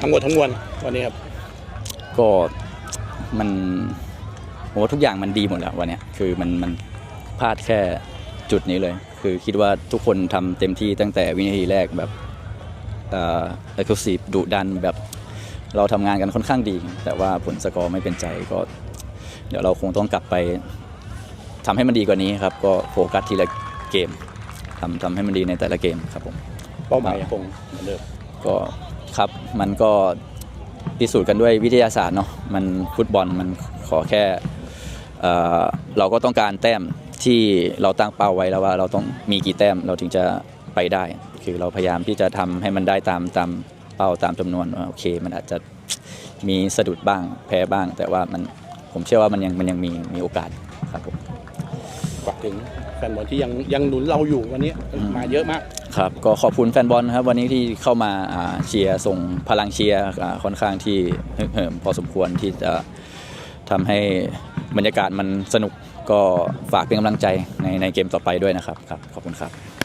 ทั้งหมดทั้งมวลวันนี้ครับ ก็มันผมว่าทุกอย่างมันดีหมดแล้ววันเนี้ยคือมันมันพลาดแค่จุดนี้เลย คือคิดว่าทุกคนทำเต็มที่ตั้งแต่วินาทีแรกแบบเอ่อ exclusive ดุดันแบบเราทำงานกันค่อนข้างดี แต่ว่าผลสกอร์ไม่เป็นใจก็ เดี๋ยวเราคงต้องกลับไปทำให้มันดีกว่านี้ครับ ก็โฟกัสทีละเกมทำทำให้มันดีในแต่ละเกมครับผม เป้าหมายยังคงเหมือนเดิมก็ ครับ มันก็พิสูจน์กันด้วยวิทยาศาสตร์เนาะมันฟุตบอลมันขอแค่เอ่อเราก็ต้องการแต้มที่เราตั้งเป้าไว้แล้วว่าเราต้องมีกี่แต้มเราถึงจะไปได้ คือเราพยายามที่จะทำให้มันได้ตามตามเป้าตามจำนวนว่าโอเค มันอาจจะมีสะดุดบ้างแพ้บ้าง แต่ว่ามันผมเชื่อว่ามันยังมันยังมีมีโอกาสครับผม ฝากถึงแฟนบอลที่ยังยังหนุนเราอยู่วันนี้มาเยอะมากครับก็ขอบคุณแฟนบอลนะครับวันนี้ที่เข้ามาอ่าเชียร์ส่งพลังเชียร์อ่าค่อนข้างที่ฮึกเหิมพอสมควรที่จะทำให้บรรยากาศมันสนุกก็ฝากเป็นกำลังใจในในเกมต่อไปด้วยนะครับครับขอบคุณครับ